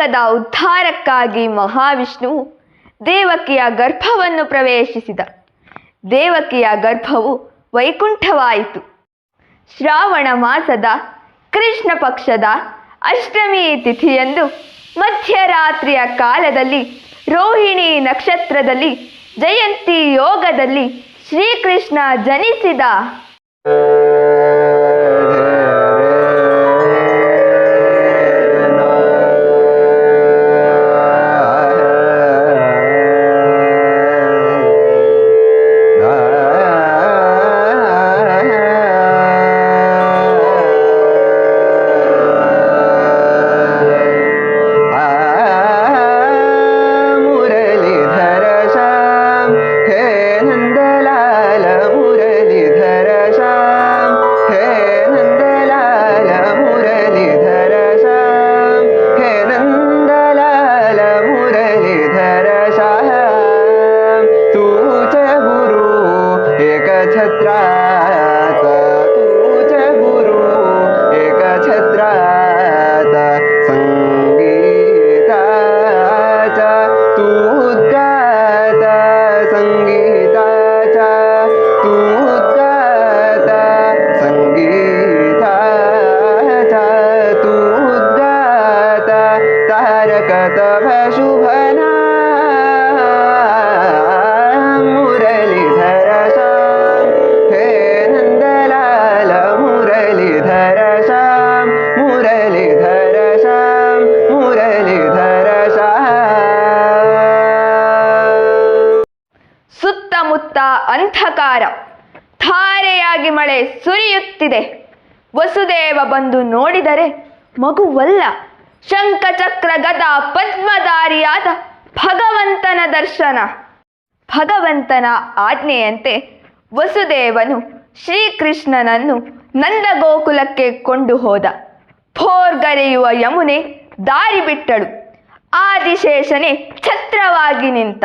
ಲೋಕದ ಉದ್ಧಾರಕ್ಕಾಗಿ ಮಹಾವಿಷ್ಣುವು ದೇವಕಿಯ ಗರ್ಭವನ್ನು ಪ್ರವೇಶಿಸಿದ. ದೇವಕಿಯ ಗರ್ಭವು ವೈಕುಂಠವಾಯಿತು. ಶ್ರಾವಣ ಮಾಸದ ಕೃಷ್ಣ ಪಕ್ಷದ ಅಷ್ಟಮಿ ತಿಥಿಯಂದು ಮಧ್ಯರಾತ್ರಿಯ ಕಾಲದಲ್ಲಿ ರೋಹಿಣಿ ನಕ್ಷತ್ರದಲ್ಲಿ ಜಯಂತಿ ಯೋಗದಲ್ಲಿ ಶ್ರೀಕೃಷ್ಣ ಜನಿಸಿದ. ಅಂಧಕಾರ ಧಾರೆಯಾಗಿ ಮಳೆ ಸುರಿಯುತ್ತಿದೆ. ವಸುದೇವ ಬಂದು ನೋಡಿದರೆ ಮಗುವಲ್ಲ. ಶಂಖಚಕ್ರ ಗದ ಪದ್ಮಧಾರಿಯಾದ ಭಗವಂತನ ದರ್ಶನ. ಭಗವಂತನ ಆಜ್ಞೆಯಂತೆ ವಸುದೇವನು ಶ್ರೀಕೃಷ್ಣನನ್ನು ನಂದಗೋಕುಲಕ್ಕೆ ಕೊಂಡು ಹೋದ. ಭೋರ್ಗರೆಯುವ ಯಮುನೆ ದಾರಿ ಬಿಟ್ಟಳು. ಆದಿಶೇಷನೇ ಛತ್ರವಾಗಿ ನಿಂತ.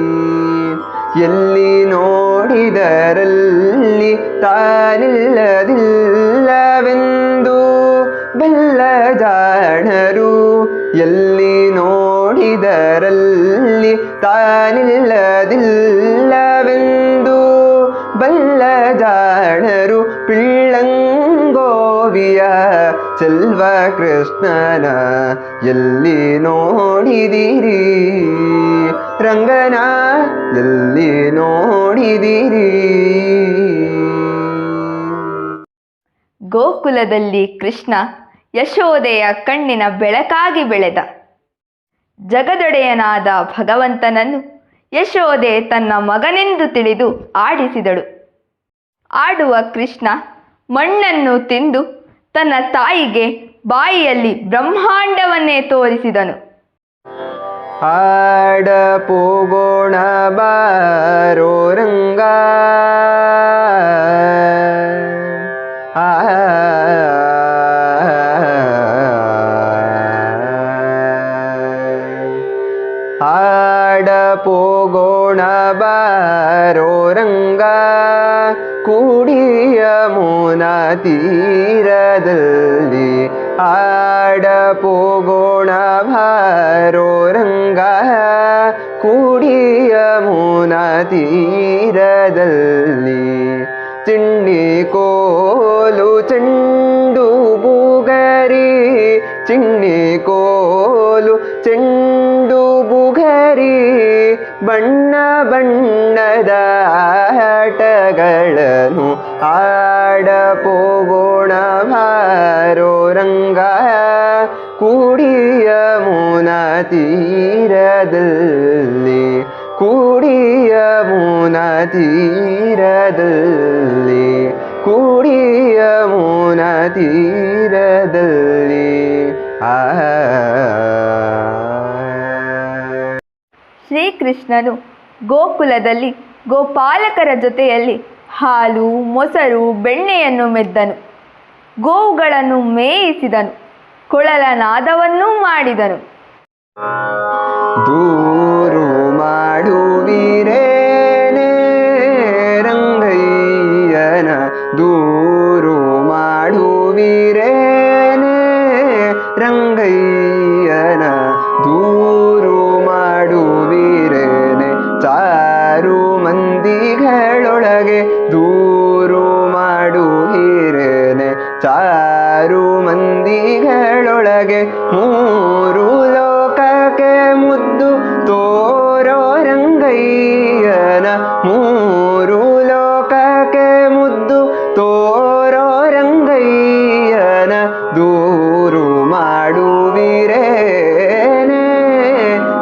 ಎಲ್ಲಿ ನೋಡಿದರಲ್ಲಿ ತಾನಿಲ್ಲದಿಲ್ಲವೆಂದು ಬಲ್ಲ ಜಾಣರು ಎಲ್ಲಿ ನೋಡಿದರಲ್ಲಿ ತಾನಿಲ್ಲದಿಲ್ಲವೆಂದು ಬಲ್ಲ ಜಾಣರು ಪಿಳ್ಳಂಗೋವಿಯ ಚೆಲ್ವ ಕೃಷ್ಣನ ಎಲ್ಲಿ ನೋಡಿದಿರಿ ರಂಗನ ಎಲ್ಲಿ ನೋಡಿದಿರಿ? ಗೋಕುಲದಲ್ಲಿ ಕೃಷ್ಣ ಯಶೋದೆಯ ಕಣ್ಣಿನ ಬೆಳಕಾಗಿ ಬೆಳೆದ. ಜಗದೊಡೆಯನಾದ ಭಗವಂತನನ್ನು ಯಶೋದೆ ತನ್ನ ಮಗನೆಂದು ತಿಳಿದು ಆಡಿಸಿದಳು. ಆಡುವ ಕೃಷ್ಣ ಮಣ್ಣನ್ನು ತಿಂದು ತನ್ನ ತಾಯಿಗೆ ಬಾಯಿಯಲ್ಲಿ ಬ್ರಹ್ಮಾಂಡವನ್ನೇ ತೋರಿಸಿದನು. ஆட போகோணபரோருங்க ஆட போகோணபரோருங்க கூடிய மூன தீரதல்லி ಬಾರೋ ರಂಗ ಕೂಡಿಯ ಮೋನ ತೀರದಲ್ಲಿ. ಚಿಣ್ಣಿ ಕೋಲು ಚೆಂಡು ಬುಗರಿ ಚಿಣ್ಣಿ ಕೋಲು ಚೆಂಡು ಬುಗರಿ, ಬಣ್ಣ ಬಣ್ಣದ ಆಟಗಳನ್ನು ಆಡ ತೀರದಲ್ಲಿ ಕುಡಿಯ ಮುನ ತೀರದಲ್ಲಿ ಕುಡಿಯ ಮುನ ತೀರದಲ್ಲಿ ಶ್ರೀಕೃಷ್ಣನು ಗೋಕುಲದಲ್ಲಿ ಗೋಪಾಲಕರ ಜೊತೆಯಲ್ಲಿ ಹಾಲು, ಮೊಸರು, ಬೆಣ್ಣೆಯನ್ನು ಮೆದ್ದನು. ಗೋವುಗಳನ್ನು ಮೇಯಿಸಿದನು ಕೊಳಲ ನಾದವನ್ನೂ ಮಾಡಿದನು. ದೂರು ಮಾಡುವಿರೇನೆ ರಂಗಯ್ಯನ ದೂರು ಮಾಡುವಿರೇನೆ ರಂಗಯ್ಯನ ದೂರು ಮಾಡುವಿರೇನೆ ಚಾರು ಮಂದಿಗಳೊಳಗೆ ದೂರು ಮಾಡುವಿರೇನೆ ಚಾರು ಮಂದಿಗಳೊಳಗೆ ಮೂ ಮುದ್ದು ತೋರೋ ರಂಗಯ್ಯನ ಮೂರು ಲೋಕಕ್ಕೆ ಮುದ್ದು ತೋರೋ ರಂಗಯ್ಯನ ದೂರು ಮಾಡುವಿರೇನೆ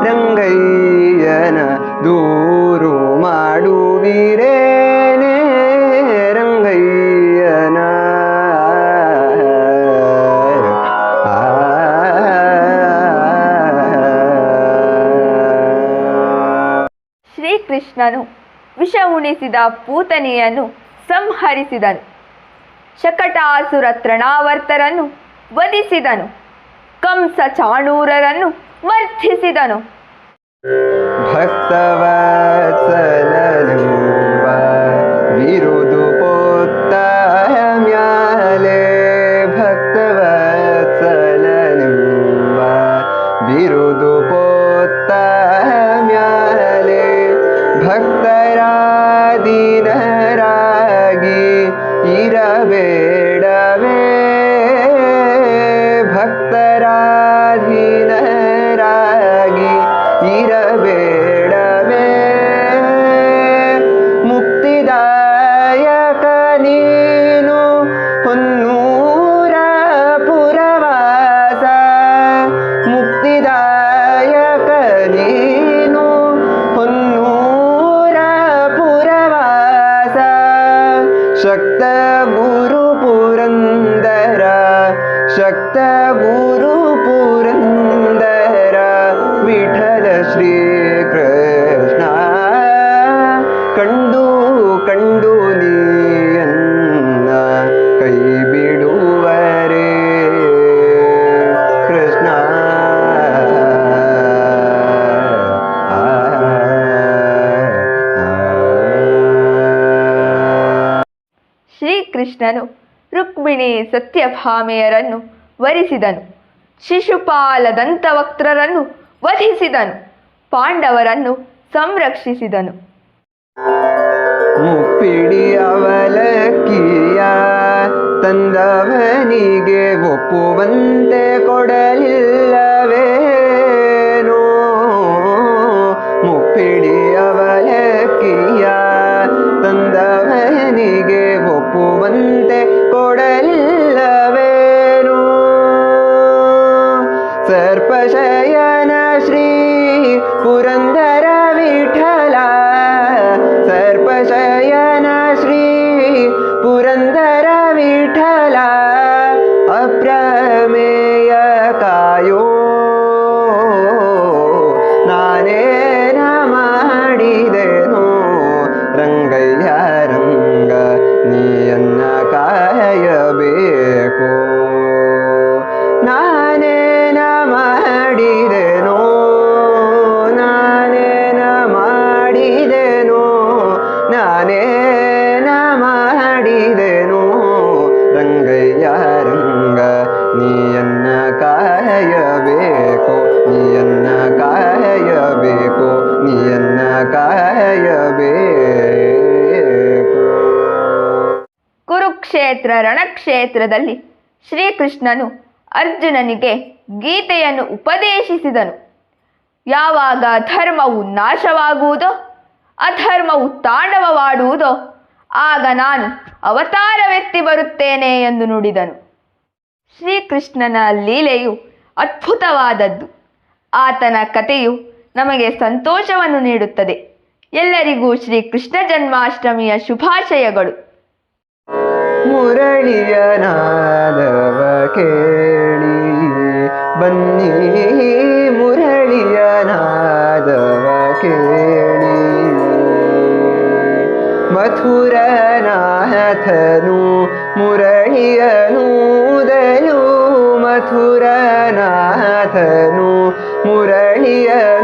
ರಂಗಯ್ಯನ ದೂರು ಶ್ರೀಕೃಷ್ಣನು ವಿಷ ಉಣಿಸಿದ ಪೂತನಿಯನ್ನು ಸಂಹರಿಸಿದನು. ಶಕಟಾಸುರ ತೃಣಾವರ್ತರನ್ನು ವಧಿಸಿದನು. ಕಂಸ ಚಾಣೂರರನ್ನು ಮರ್ಧಿಸಿದನು ಭಕ್ತವತ್ಸಲನೆಂಬ शक्त गुरु पुरन्दर शक्त गुरु ಶ್ರೀಕೃಷ್ಣನು ರುಕ್ಮಿಣಿ ಸತ್ಯಭಾಮೆಯರನ್ನು ವರಿಸಿದನು. ಶಿಶುಪಾಲ ದಂತವಕ್ತ್ರರನ್ನು ವಧಿಸಿದನು. ಪಾಂಡವರನ್ನು ಸಂರಕ್ಷಿಸಿದನು. ಅವಲಕ್ಕಿಯ ತಂದವನಿಗೆ ಒಪ್ಪುವಂತೆ ಕೊಡಲಿಲ್ಲವೇನೋ ಒಪ್ಪುವಂತೆ ಕೊಡಲಿಲ್ಲವೇನೋ ಕುರುಕ್ಷೇತ್ರ ರಣಕ್ಷೇತ್ರದಲ್ಲಿ ಶ್ರೀಕೃಷ್ಣನು ಅರ್ಜುನನಿಗೆ ಗೀತೆಯನ್ನು ಉಪದೇಶಿಸಿದನು. ಯಾವಾಗ ಧರ್ಮವು ನಾಶವಾಗುವುದೋ, ಅಧರ್ಮವು ತಾಂಡವವಾಡುವುದೋ, ಆಗ ನಾನು ಅವತಾರವೆತ್ತಿ ಬರುತ್ತೇನೆ ಎಂದು ನುಡಿದನು. ಶ್ರೀಕೃಷ್ಣನ ಲೀಲೆಯು ಅದ್ಭುತವಾದದ್ದು. ಆತನ ಕಥೆಯು ನಮಗೆ ಸಂತೋಷವನ್ನು ನೀಡುತ್ತದೆ. ಎಲ್ಲರಿಗೂ ಶ್ರೀ ಕೃಷ್ಣ ಜನ್ಮಾಷ್ಟಮಿಯ ಶುಭಾಶಯಗಳು. ಮುರಳಿಯ ನಾದವ ಕೇಳಿ ಬನ್ನಿ ಮುರಳಿಯ ನಾದವ ಕೇಳಿ ಮಥುರನಾಥನು ಮುರಳಿಯನೂದಲು ಮಥುರನಾಥನು ಮುರಳಿಯನೂದಲು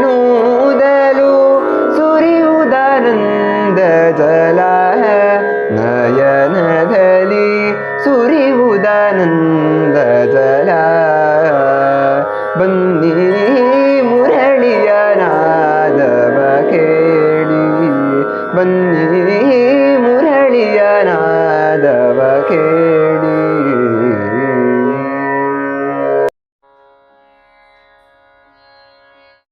benda